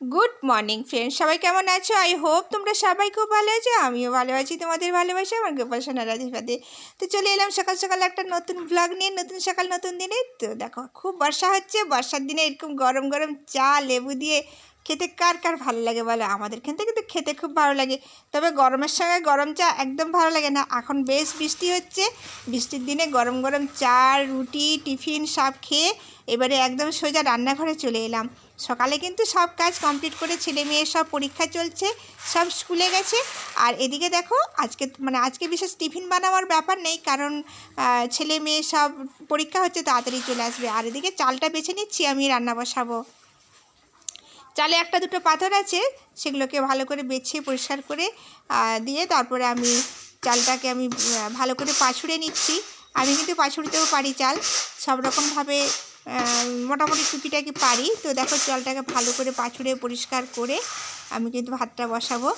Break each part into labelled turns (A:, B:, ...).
A: Good morning friend সবাই কেমন আছো? আই হোপ তোমরা সবাই খুব ভালো আছো, আমিও ভালো আছি, তোমাদের ভালোবাসা, আমার গোপাল সোনার আশীর্বাদে তো চলে এলাম সকাল সকাল একটা নতুন ব্লগ নিয়ে, নতুন সকাল, নতুন দিনে। তো দেখো, খুব বর্ষা হচ্ছে, বর্ষার দিনে এরকম গরম গরম চা, লেবু দিয়ে খেতে কার কার ভালো লাগে বলো? আমাদের খেতে কিন্তু খেতে খুব ভালো লাগে। তবে গরমের সঙ্গে গরম চা একদম ভালো লাগে না। এখন বেশ বৃষ্টি হচ্ছে। বৃষ্টির দিনে গরম গরম চা, রুটি, টিফিন সব খেয়ে এবারে একদম সোজা রান্নাঘরে চলে এলাম। সকালে কিন্তু সব কাজ কমপ্লিট করে ছেলে মেয়ের সব পরীক্ষা চলছে, সব স্কুলে গেছে। আর এদিকে দেখো, আজকে মানে আজকে বিশেষ টিফিন বানাবার ব্যাপার নেই, কারণ ছেলে মেয়ে সব পরীক্ষা হচ্ছে, তাড়াতাড়ি চলে আসবে। আর এদিকে চালটা বেছে নিচ্ছি, আমি রান্না বসাবো। চালে একটা দুটো পাথর আছে, সেগুলোকে ভালো করে বেছে, পরিষ্কার করে দিয়ে তারপরে আমি চালটাকে আমি ভালো করে পাছুড়ে নিচ্ছি। আমি কিন্তু পাছুড়তেও পারি চাল, সব রকমভাবে মোটামুটি টুকিটাকি পারি। তো দেখো চালটাকে ভালো করে পাছুড়ে পরিষ্কার করে আমি কিন্তু ভাতটা বসাবো।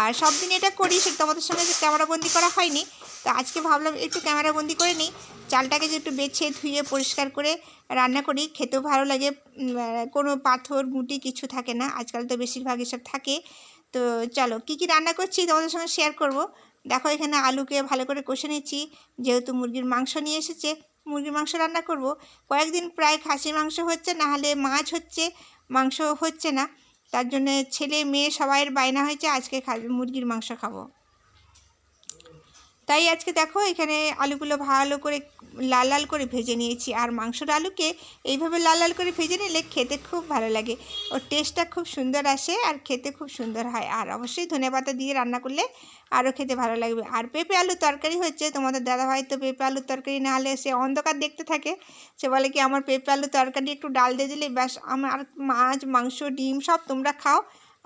A: আর সব দিন এটা করি সেটা তোমাদের সঙ্গে যে ক্যামেরাবন্দি করা হয়নি। তো আজকে ভাবলাম একটু ক্যামেরাবন্দি করে নিই। চালটাকে যে একটু বেছে ধুয়ে পরিষ্কার করে রান্না করি, খেতেও ভালো লাগে। কোনো পাথর, গুটি কিছু থাকে না। আজকাল তো বেশিরভাগ এসব থাকে। তো চলো, কী কী রান্না করছি তোমাদের সঙ্গে শেয়ার করব। দেখো এখানে আলুকে ভালো করে কষে নিচ্ছি। যেহেতু মুরগির মাংস নিয়ে এসেছে মুরগির মাংস রান্না করব। কয়েকদিন প্রায় খাসি মাংস হচ্ছে, না হলে মাছ হচ্ছে, মাংস হচ্ছে না। তার জন্য ছেলে, মেয়ে সবাইয়ের বায়না হয়েছে, আজকে খা মুরগির মাংস খাব। তাই আজকে দেখো এখানে আলুগুলো ভালো করে লাল লাল করে ভেজে নিয়েছি। আর মাংসর আলুকে এইভাবে লাল লাল করে ভেজে নিলে খেতে খুব ভালো লাগে। ওর টেস্টটা খুব সুন্দর আসে আর খেতে খুব সুন্দর হয়। আর অবশ্যই ধনেপাতা দিয়ে রান্না করলে আরও খেতে ভালো লাগবে। আর পেঁপে আলুর তরকারি হচ্ছে, তোমাদের দাদাভাই তো পেঁপে আলুর তরকারি না হলে সে অন্ধকার দেখতে থাকে। সে বলে কি, আমার পেঁপে আলুর তরকারি একটু ডাল দিয়ে দিলে ব্যাস, আমার মাছ, মাংস, ডিম সব তোমরা খাও,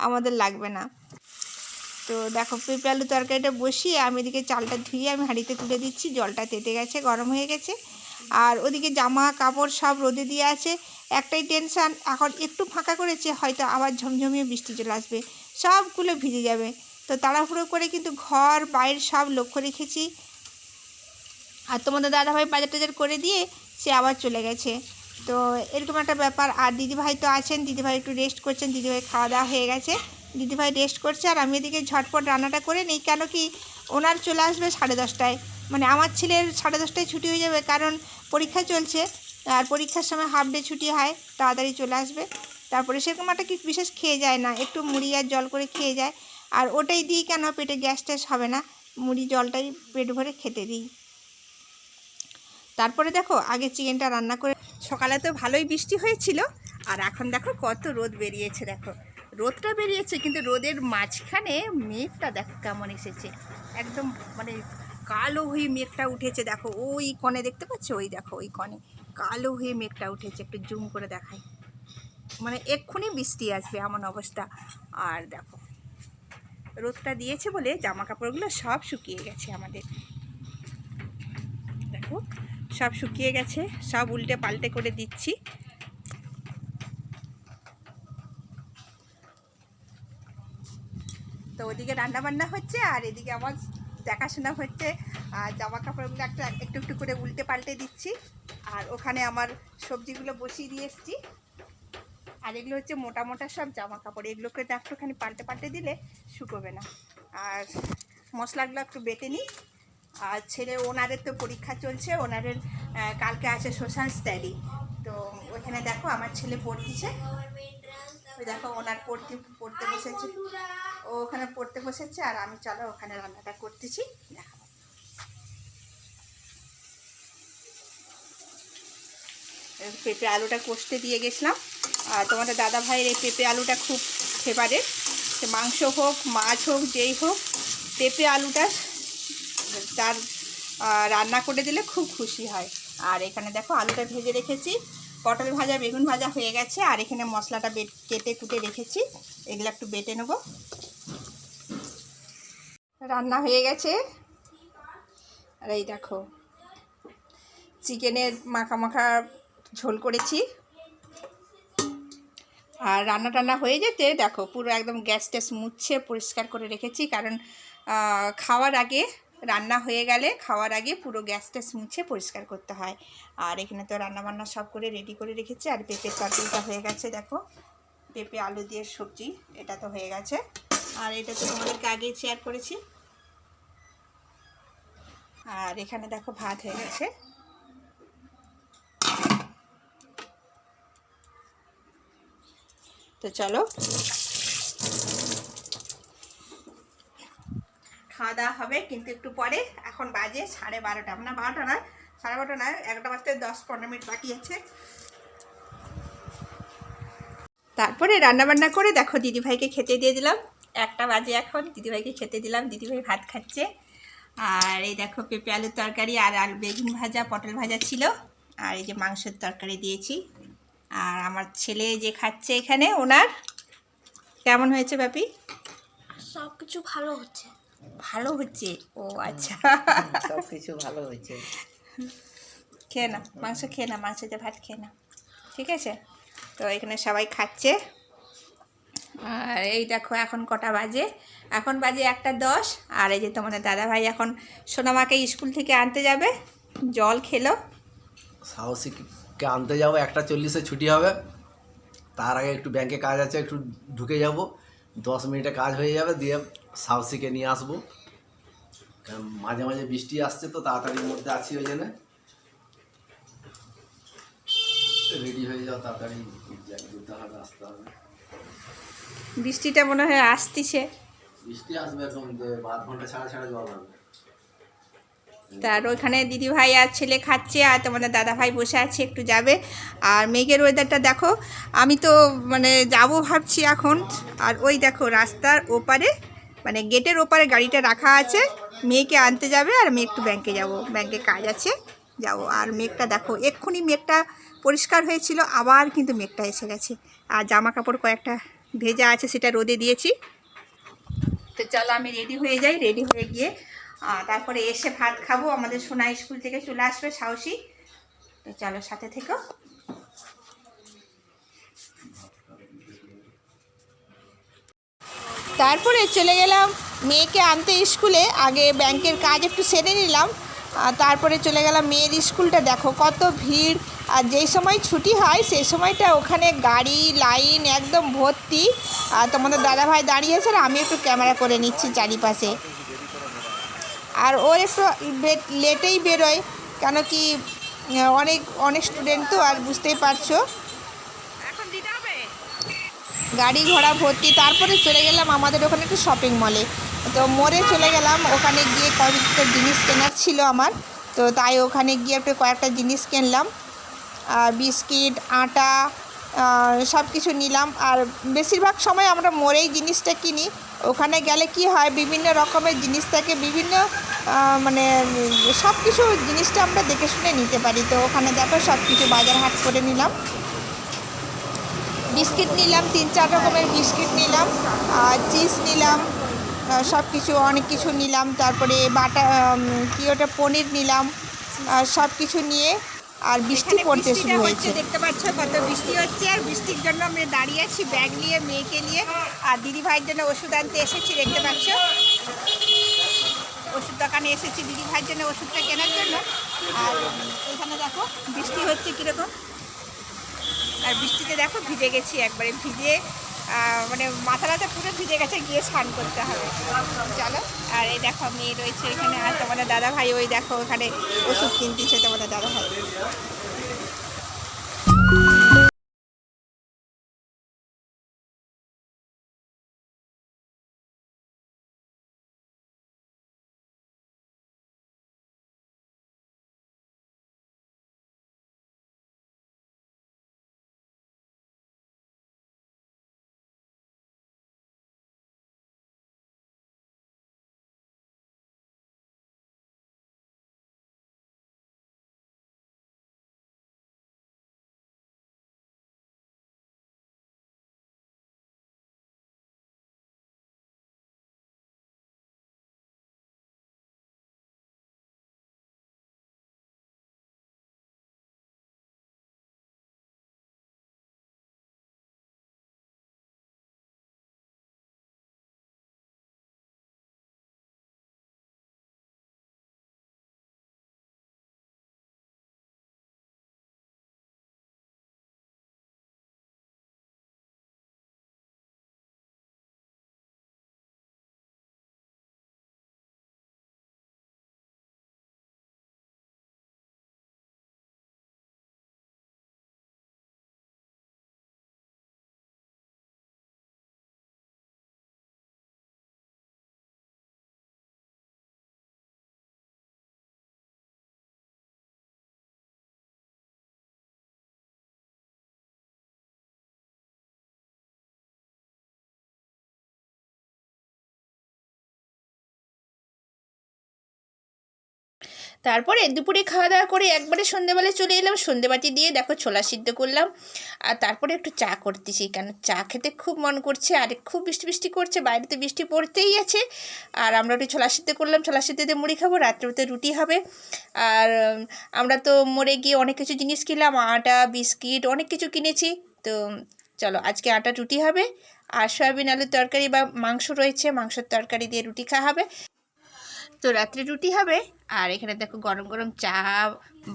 A: আমাদের লাগবে না। তো দেখো, পেঁপে আলু তরকারিটা বসিয়ে আমি এদিকে চালটা ধুয়ে আমি হাঁড়িতে তুলে দিচ্ছি, জলটা তেতে গেছে, গরম হয়ে গেছে। আর ওদিকে জামা কাপড় সব রোদে দিয়ে আছে, একটাই টেনশান, এখন একটু ফাঁকা করেছে, হয়তো আবার ঝমঝমিয়ে বৃষ্টি চলে আসবে সবগুলো ভিজে যাবে। তো তাড়াহুড়ো করে কিন্তু ঘর, বাইর সব লক্ষ্য রেখেছি। আর তোমাদের দাদাভাই বাজার টাজার করে দিয়ে সে আবার চলে গেছে। তো এরকম একটা ব্যাপার। আর দিদিভাই তো আছেন, দিদিভাই একটু রেস্ট করছেন দিদিভাই খাওয়া দাওয়া হয়ে গেছে। দিদিভাই রেস্ট করছে আর আমি এদিকে ঝটপট রান্নাটা করে নিই। কেন কি ওনার চলে আসবে সাড়ে দশটায়। মানে আমার ছেলের সাড়ে দশটায় ছুটি হয়ে যাবে কারণ পরীক্ষা চলছে। আর পরীক্ষার সময় হাফ ডে ছুটি হয়, তাড়াতাড়ি চলে আসবে। তারপরে সেরকম একটা কি বিশেষ খেয়ে যায় না, একটু মুড়ি আর জল করে খেয়ে যায়। আর ওটাই দিই কেন পেটে গ্যাস ট্যাস হবে না, মুড়ি জলটাই পেট ভরে খেতে দিই। তারপরে দেখো, আগে চিকেনটা রান্না করে সকালে তো ভালোই বৃষ্টি হয়েছিল, আর এখন দেখো কত রোদ বেরিয়েছে, দেখো। রোদটা বেরিয়েছে, কিন্তু রোদের মাঝখানে মেঘটা দেখো কেমন এসেছে। একদম মানে কালো হয়ে মেঘটা উঠেছে, দেখো ওই কনে দেখতে পাচ্ছ? ওই দেখো ওই কনে। কালো হয়ে মেঘটা উঠেছে, একটু জুম করে দেখাই। মানে এক্ষুনি বৃষ্টি আসবে এমন অবস্থা। আর দেখো, রোদটা দিয়েছে বলে জামা কাপড়গুলো সব শুকিয়ে গেছে আমাদের। দেখো, সব শুকিয়ে গেছে, সব উল্টে পাল্টে করে দিচ্ছি। তো ওদিকে রান্না বান্না হচ্ছে আর এদিকে আমার দেখাশোনা হচ্ছে। আর জামা কাপড়গুলো একটা একটু একটু করে উল্টে পাল্টে দিচ্ছি। আর ওখানে আমার সবজিগুলো বসিয়ে দিয়ে এসছি। আর এগুলো হচ্ছে মোটা মোটা সব জামা কাপড় এগুলোকে একটুখানি পাল্টে পাল্টে দিলে শুকোবে না। আর মশলাগুলো একটু বেটে নিই। আর ছেলে ওনারের তো পরীক্ষা চলছে। ওনারের কালকে আছে সোশ্যাল স্টাডি তো ওখানে দেখো আমার ছেলে পড়তিছে। ওই দেখো ওনার পড়তে পড়তে বসেছে। ও ওখানে পড়তে বসেছে আর আমি চলো ওখানে রান্নাটা করতেছি। এই পেঁপে আলুটা কষতে দিয়ে গেছিলাম। আর তোমাদের দাদা ভাইয়ের এই পেঁপে আলুটা খুব ফেভারেট সে মাংস হোক, মাছ হোক, যেই হোক, পেঁপে আলুটা তার রান্না করে দিলে খুব খুশি হয়। আর এখানে দেখো আলুটা ভেজে রেখেছি। পটল ভাজা, বেগুন ভাজা হয়ে গেছে। আর এখানে মশলাটা বেট, কেটে কুটে রেখেছি। এগুলো একটু বেটে নেব। রান্না হয়ে গেছে। আর এই দেখো, চিকেনের মাখা মাখা ঝোল করেছি। আর রান্না টান্না হয়ে যেতে দেখো, পুরো একদম গ্যাস ট্যাস মুছে পরিষ্কার করে রেখেছি। কারণ খাওয়ার আগে রান্না হয়ে গেলে খাওয়ার আগে পুরো গ্যাস ট্যাস মুছে পরিষ্কার করতে হয়। আর এখানে তো রান্না বান্না সব করে রেডি করে রেখেছি। আর পেঁপের তরকারিটা হয়ে গেছে, দেখো। পেঁপে, আলু দিয়ে সবজি, এটা তো হয়ে গেছে। আর এটা তো তোমাদেরকে আগেই শেয়ার করেছি। আর এখানে দেখো ভাত হয়ে গেছে। তো চলো খাওয়া দাওয়া হবে, কিন্তু একটু পরে। এখন বাজে সাড়ে বারোটা না বারোটা নয়, সাড়ে বারোটা নয় একটা বাজতে দশ পনেরো মিনিট বাকি আছে। তারপরে রান্নাবান্না করে দেখো, দিদিভাইকে খেতে দিয়ে দিলাম। একটা বাজে এখন, দিদিভাইকে খেতে দিলাম, দিদিভাই ভাত খাচ্ছে। আর এই দেখো, পেঁপে আলুর তরকারি আর আলু, বেগুন ভাজা, পটল ভাজা ছিল। আর এই যে মাংসের তরকারি দিয়েছি। আর আমার ছেলে যে খাচ্ছে এখানে, ওনার। কেমন হয়েছে ব্যাপি
B: সব কিছু ভালো হচ্ছে।
A: ভালো হচ্ছে। ও আচ্ছা।
C: সব কিছু ভালো হয়েছে।
A: খেয়ে না মাংস খেয়ে না মাংস দিয়ে ভাত খেয়ে না ঠিক আছে? তো এখানে সবাই খাচ্ছে। আর এই দেখো এখন কটা বাজে। এখন বাজে একটা দশ আর এই যে তোমাদের দাদাভাই এখন সোনামাকে স্কুল থেকে আনতে যাবে। জল খেলো।
D: সাহসীকে আনতে যাব একটা চল্লিশে ছুটি হবে। তার আগে একটু ব্যাংকে কাজ আছে একটু ঢুকে যাব। দশ মিনিটে কাজ হয়ে যাবে দিয়ে সাউসিকে নিয়ে আসব। কারণ মাঝে মাঝে বৃষ্টি আসছে তো তাড়াতাড়ির মধ্যে আছি ওই জন্য। রেডি হয়ে যাও তাড়াতাড়ি যেতে হবে আসতে হবে।
A: বৃষ্টিটা মনে হয় আসতেছে।
D: বৃষ্টি আসবে এখন যে আধ ঘণ্টা ছাড়া ছাড়া জল হবে
A: তার ওইখানে দিদিভাই আর ছেলে খাচ্ছে আর তোমাদের দাদাভাই বসে আছে, একটু যাবে। আর মেঘের ওয়েদারটা দেখো, আমি তো মানে যাব ভাবছি এখন। আর ওই দেখো রাস্তার ওপারে মানে গেটের ওপারে গাড়িটা রাখা আছে। মেয়েকে আনতে যাবে আর আমি একটু ব্যাংকে যাব। ব্যাংকে কাজ আছে, যাব। আর মেঘটা দেখো, এক্ষুনি মেঘটা পরিষ্কার হয়েছিল, আবার কিন্তু মেঘটা এসে গেছে। আর জামা কাপড় কয়েকটা ভেজা আছে, সেটা রোদে দিয়েছি। তো চলো আমি রেডি হয়ে যাই রেডি হয়ে গিয়ে তারপরে এসে ভাত খাব, আমাদের সোনা স্কুল থেকে চলে আসবে সাহসী। তো চলো সাথে থেকো। তারপরে চলে গেলাম মেয়েকে আনতে স্কুলে। আগে ব্যাংকের কাজ একটু সেরে নিলাম। তারপরে চলে গেলাম মেয়ের স্কুলটা। দেখো কত ভিড়। আর যেই সময় ছুটি হয়, সেই সময়টা ওখানে গাড়ি, লাইন একদম ভর্তি। আর তোমাদের দাদাভাই দাঁড়িয়েছে আর আমি একটু ক্যামেরা করে নিচ্ছি চারিপাশে। আর ওর একটু লেটেই বেরোয় কেন কি অনেক অনেক স্টুডেন্ট তো আর বুঝতেই পারছ। গাড়ি ঘোড়া ভর্তি তারপরে চলে গেলাম আমাদের ওখানে একটু শপিং মলে তো মোড়ে চলে গেলাম ওখানে গিয়ে কয়েকটা জিনিস কেনার ছিল আমার। তো তাই ওখানে গিয়ে একটু কয়েকটা জিনিস কিনলাম। আর বিস্কিট আটা সব কিছু নিলাম। আর বেশিরভাগ সময় আমরা মোড়েই জিনিসটা কিনি। ওখানে গেলে কি হয়, বিভিন্ন রকমের জিনিস থাকে, বিভিন্ন মানে সব কিছু জিনিসটা আমরা দেখে শুনে নিতে পারি। তো ওখানে দেখো সব কিছু বাজার হাট করে নিলাম। বিস্কিট নিলাম, তিন চার রকমের বিস্কিট নিলাম আর চিজ নিলাম সব কিছু অনেক কিছু নিলাম। তারপরে বাটা কি ওটা, পনির নিলাম সব কিছু নিয়ে আর বৃষ্টি পড়তে শুরু হয়েছে। দেখতে পাচ্ছ কত বৃষ্টি হচ্ছে আর বৃষ্টির জন্য আমি দাঁড়িয়ে আছি ব্যাগ নিয়ে মেয়েকে নিয়ে আর দিদি ভাইয়ের জন্য ওষুধ আনতে এসেছি দেখতে পাচ্ছ। ওষুধ দোকানে এসেছি দিদি ভাইয়ের জন্য ওষুধটা কেনার জন্য। আর এখানে দেখো বৃষ্টি হচ্ছে কীরকম। আর বৃষ্টিতে দেখো ভিজে গেছি একবারে ভিজে মানে মাথা ব্যথা পুরো ভিজে গেছে, গিয়ে স্নান করতে হবে। চলো, আর এই দেখো, মেয়ে রয়েছে এখানে, আর তোমাদের দাদা ভাই ওই দেখো, ওখানে ওষুধ কিনতেছে তোমাদের দাদা ভাই তারপরে দুপুরে খাওয়া দাওয়া করে একবারে সন্ধেবেলায় চলে এলাম। সন্ধেবাতি দিয়ে দেখো ছোলা সিদ্ধ করলাম। আর তারপরে একটু চা করতেছি কেন চা খেতে খুব মন করছে আর খুব বৃষ্টি বৃষ্টি করছে। বাইরে তো বৃষ্টি পড়তেই আছে। আর আমরা একটু ছোলা সিদ্ধ করলাম। ছোলা সিদ্ধ দিয়ে মুড়ি খাব, রাত্রেতে রুটি হবে। আর আমরা তো মরে গিয়ে অনেক কিছু জিনিস কিনলাম। আটা, বিস্কিট অনেক কিছু কিনেছি। তো, চলো আজকে আটা রুটি হবে। আর সয়াবিন, আলুর তরকারি বা মাংস রয়েছে। মাংসের তরকারি দিয়ে রুটি খাওয়া হবে। তো রাত্রে রুটি হবে। আর এখানে দেখো গরম গরম চা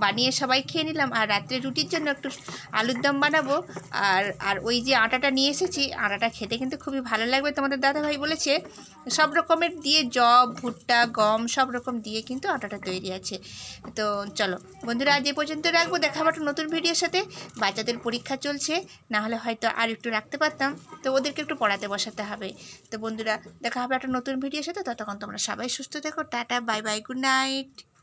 A: বানিয়ে সবাই খেয়ে নিলাম। আর রাত্রে রুটির জন্য একটু আলুর দম বানাবো। আর আর ওই যে আটাটা নিয়ে এসেছি, আটাটা খেতে কিন্তু খুবই ভালো লাগবে, তোমাদের দাদাভাই বলেছে। সব রকমের দিয়ে জব, ভুট্টা, গম, সব রকম দিয়ে কিন্তু আটাটা তৈরি আছে। তো চলো, বন্ধুরা, আজ এ পর্যন্ত রাখব। দেখা একটা নতুন ভিডিওর সাথে। বাচ্চাদের পরীক্ষা চলছে, না হলে হয়তো আর একটু রাখতে পারতাম। তো ওদেরকে একটু পড়াতে বসাতে হবে। তো বন্ধুরা, দেখা হবে একটা নতুন ভিডিওর সাথে। ততক্ষণ তোমরা সবাই সুস্থ থেকো। Tata, bye bye, good night. night.